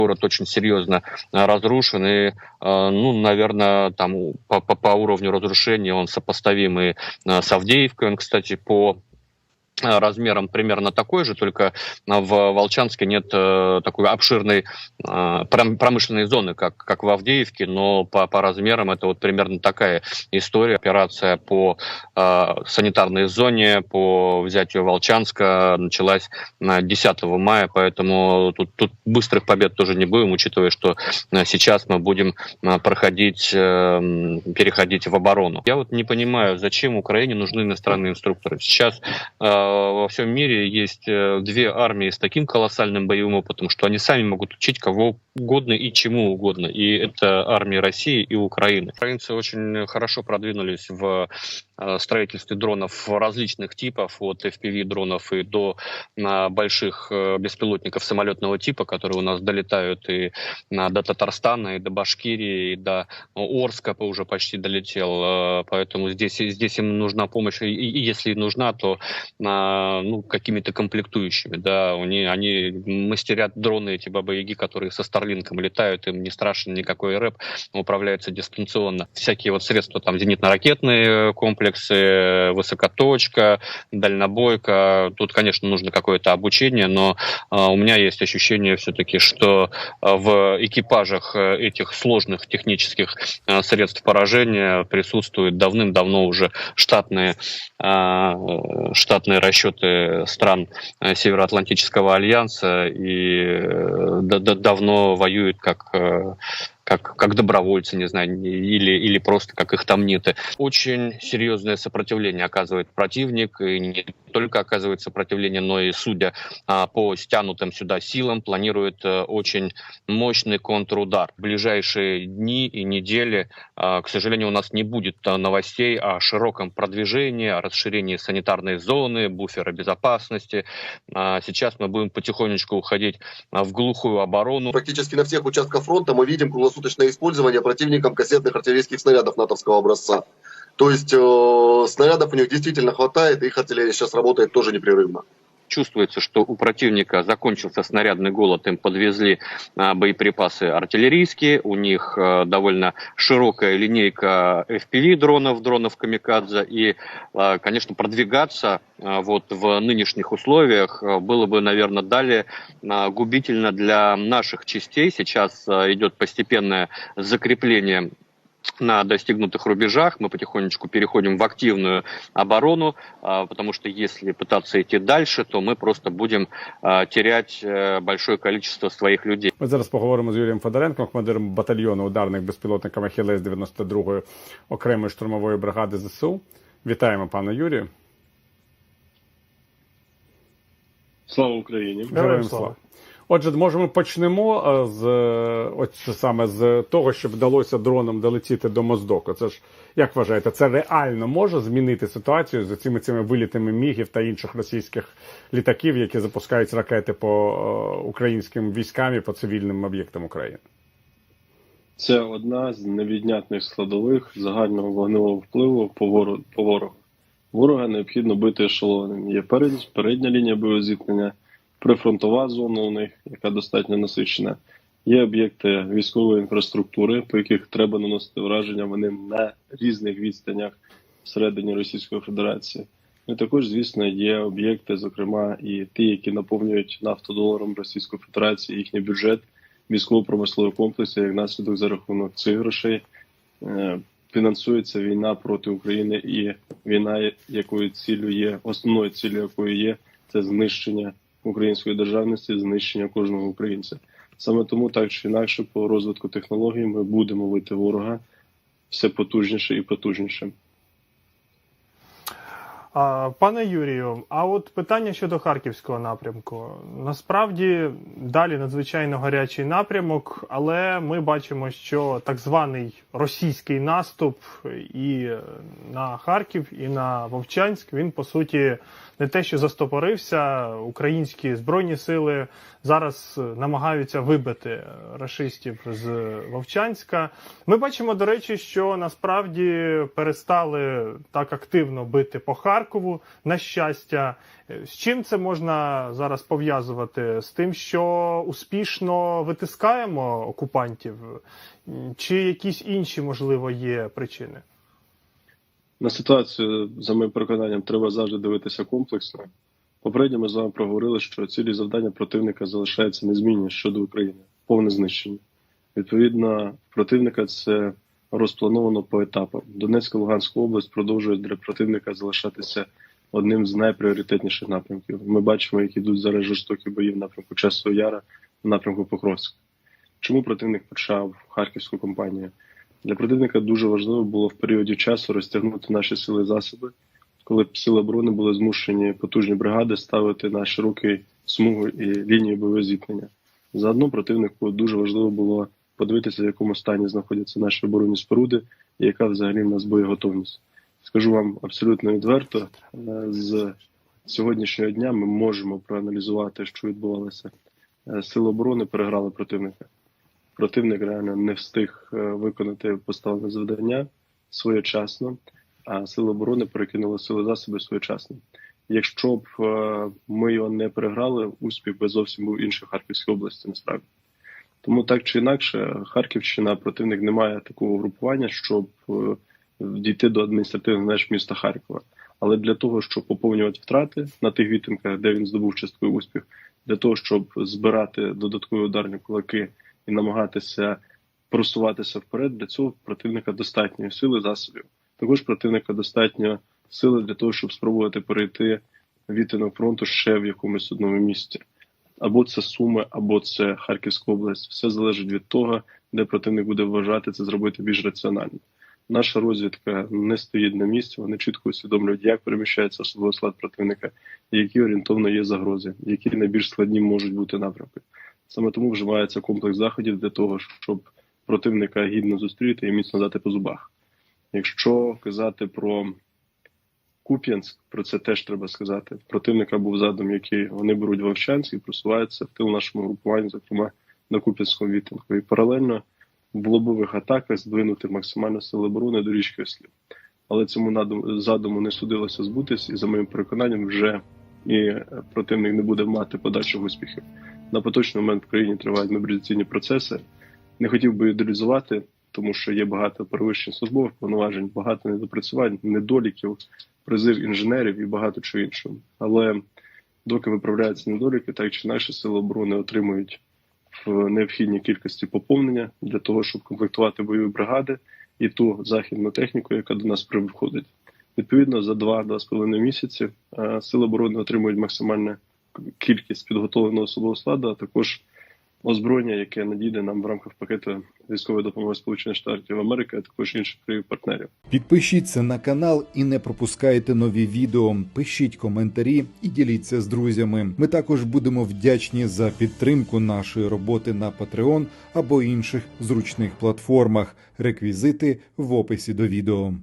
Город очень серьезно э, разрушен, и, э, ну, наверное, там по, по, по уровню разрушения он сопоставимый э, с Авдеевкой. Он, кстати, по э, размером примерно такой же, только э, в Волчанске нет э, такой обширной э, пром- промышленной зоны, как, как в Авдеевке, но по, по размерам это вот примерно такая история. Операция по э, санитарной зоне, по взятию Волчанска началась на 10 мая, поэтому тут, тут быстрых побед тоже не будем, учитывая, что э, сейчас мы будем э, проходить, э, переходить в оборону. Я вот не понимаю, зачем Украине нужны иностранные инструкторы. Сейчас э, во всем мире есть э, две армии с таким колоссальным боевым опытом, что они сами могут учить кого угодно и чему угодно. И это армии России и Украины. Украинцы очень хорошо продвинулись в э, строительстве дронов различных типов, от FPV-дронов и до больших э, беспилотников самолетного типа, которые у нас долетают и до Татарстана, и до Башкирии, и до Орска уже почти долетел. Э, Поэтому здесь, здесь им нужна помощь. И, если нужна, то ну, какими-то комплектующими. Да, они, они мастерят дроны, эти бабы-яги, которые со Старлинком летают, им не страшен никакой рэп, управляются дистанционно. Всякие вот средства, там, зенитно-ракетные комплексы, высокоточка, дальнобойка. Тут, конечно, нужно какое-то обучение, но а, у меня есть ощущение все-таки, что а, в экипажах э, этих сложных технических а, средств поражения присутствуют давным-давно уже штатные, а, э, штатные расчеты стран э, Североатлантического альянса и э, да- да- давно воюют как э, как, как добровольцы, не знаю, или, или просто как их там нет. Очень серьезное сопротивление оказывает противник, и не только оказывает сопротивление, но и, судя а, по стянутым сюда силам, планирует э, очень мощный контрудар. В ближайшие дни и недели, а, к сожалению, у нас не будет а, новостей о широком продвижении, о расширении санитарной зоны, буфера безопасности. А, Сейчас мы будем потихонечку уходить а, в глухую оборону. Практически на всех участках фронта мы видим круглосуточное использование противником кассетных артиллерийских снарядов натовского образца. То есть э, снарядов у них действительно хватает, и их артиллерия сейчас работает тоже непрерывно. Чувствуется, что у противника закончился снарядный голод, им подвезли а, боеприпасы артиллерийские, у них а, довольно широкая линейка FPV-дронов, дронов Камикадзе, и, а, конечно, продвигаться а, вот в нынешних условиях а, было бы, наверное, далее губительно для наших частей. Сейчас идет постепенное закрепление на достигнутых рубежах. Мы потихонечку переходим в активную оборону, а, потому что если пытаться идти дальше, то мы просто будем а, терять э, большое количество своих людей. Ми зараз поговоримо з Юрієм Федоренком, командиром батальйону ударних безпілотників Ахілес 92-ї окремої штурмової бригади ЗСУ. Вітаємо пана Юрію. Слава Україні! Героям слава. Отже, може, ми почнемо е, з е, саме з того, що вдалося дроном долетіти до Моздоку. Це ж як вважаєте, це реально може змінити ситуацію з цими цими вилітами мігів та інших російських літаків, які запускають ракети по е, українським військам і по цивільним об'єктам України? Це одна з невіднятних складових загального вогневого впливу. По ворогу. Ворога необхідно бити ешелоном. Є передня лінія боєзіткнення, прифронтова зона у них, яка достатньо насичена. Є об'єкти військової інфраструктури, по яких треба наносити враження, вони на різних відстанях всередині Російської Федерації. Ну, і також, звісно, є об'єкти, зокрема, і ті, які наповнюють нафтодоларом Російської Федерації, їхній бюджет військово-промисловий комплекс, як наслідок за рахунок цих грошей е, фінансується війна проти України, і війна, якою ціллю є, основною ціллю якої є, це знищення української державності, знищення кожного українця. Саме тому, так чи інакше, по розвитку технологій ми будемо вити ворога все потужніше і потужніше. Пане Юрію, а от питання щодо харківського напрямку. Насправді далі надзвичайно гарячий напрямок, але ми бачимо, що так званий російський наступ і на Харків, і на Вовчанськ він по суті не те, що застопорився. Українські збройні сили зараз намагаються вибити рашистів з Вовчанська. Ми бачимо, до речі, що насправді перестали так активно бити по Харкову. Харкову, на щастя. Е, З чим це можна зараз пов'язувати? З тим, що успішно витискаємо окупантів, чи якісь інші, можливо, є причини? На ситуацію, за моїм переконанням, треба завжди дивитися комплексно. Попередньо ми з вами проговорили, що цілі завдання противника залишаються незмінні щодо України повне знищення. Відповідно, противника це розплановано по етапам. Донецька Луганська область продовжує для противника залишатися одним з найпріоритетніших напрямків. Ми бачимо, як ідуть зараз жорстокі бої в напрямку Часового Яра, в напрямку Покровська. Чому противник почав харківську кампанію? Для противника дуже важливо було в періоді часу розтягнути наші сили засоби, коли б сили оборони були змушені потужні бригади ставити на широкий смугу і лінію бойового зіткнення. Заодно противнику дуже важливо було подивитися, в якому стані знаходяться наші оборонні споруди і яка взагалі в нас боєготовність. Скажу вам абсолютно відверто, е, з сьогоднішнього дня ми можемо проаналізувати, що відбувалося. Е, Сили оборони переграли противника. Противник реально не встиг е, виконати поставлене завдання своєчасно, а сили оборони перекинули сили засоби своєчасно. Якщо б ми його не переграли, успіх би зовсім був інший Харківській області, насправді. Тому так чи інакше, Харківщина противник не має такого групування, щоб е, дійти до адміністративних меж міста Харкова. Але для того, щоб поповнювати втрати на тих відтинках, де він здобув частковий успіх, для того, щоб збирати додаткові ударні кулаки і намагатися просуватися вперед, для цього противника достатньо сили засобів. Також противника достатньо сили для того, щоб спробувати перейти відтинок фронту ще в якомусь одному місті. Або це Суми, або це Харківська область. Все залежить від того, де противник буде вважати це зробити більш раціонально. Наша розвідка не стоїть на місці, вони чітко усвідомлюють, як переміщається особовий склад противника, які орієнтовно є загрози, які найбільш складні можуть бути напрямки. Саме тому вживається комплекс заходів для того, щоб противника гідно зустріти і міцно дати по зубах. Якщо казати про Куп'янськ, про це теж треба сказати. Противника був задум, який вони беруть Вовчанськ і просуваються в тил нашому групуванню, зокрема на Куп'янському відтинку. І паралельно в лобових атаках здвинути максимально сили оборони до річки Ослів. Але цьому задуму не судилося збутись, і за моїм переконанням, вже і противник не буде мати подальших успіхів. На поточний момент в країні тривають мобілізаційні процеси. Не хотів би ідеалізувати, тому що є багато перевищень службових повноважень, багато недопрацювань, недоліків, призив інженерів і багато чого іншого. Але доки виправляються недоліки, так чи інакше сили оборони отримують в необхідній кількості поповнення для того, щоб комплектувати бойові бригади і ту західну техніку, яка до нас приходить. Відповідно, за 2-2,5 місяці е, сили оборони отримують максимальну кількість підготовленого особового складу, а також озброєння, яке надійде нам в рамках пакету військової допомоги Сполучених Штатів Америки, а також інших країн партнерів. Підпишіться на канал і не пропускайте нові відео. Пишіть коментарі і діліться з друзями. Ми також будемо вдячні за підтримку нашої роботи на Patreon або інших зручних платформах. Реквізити в описі до відео.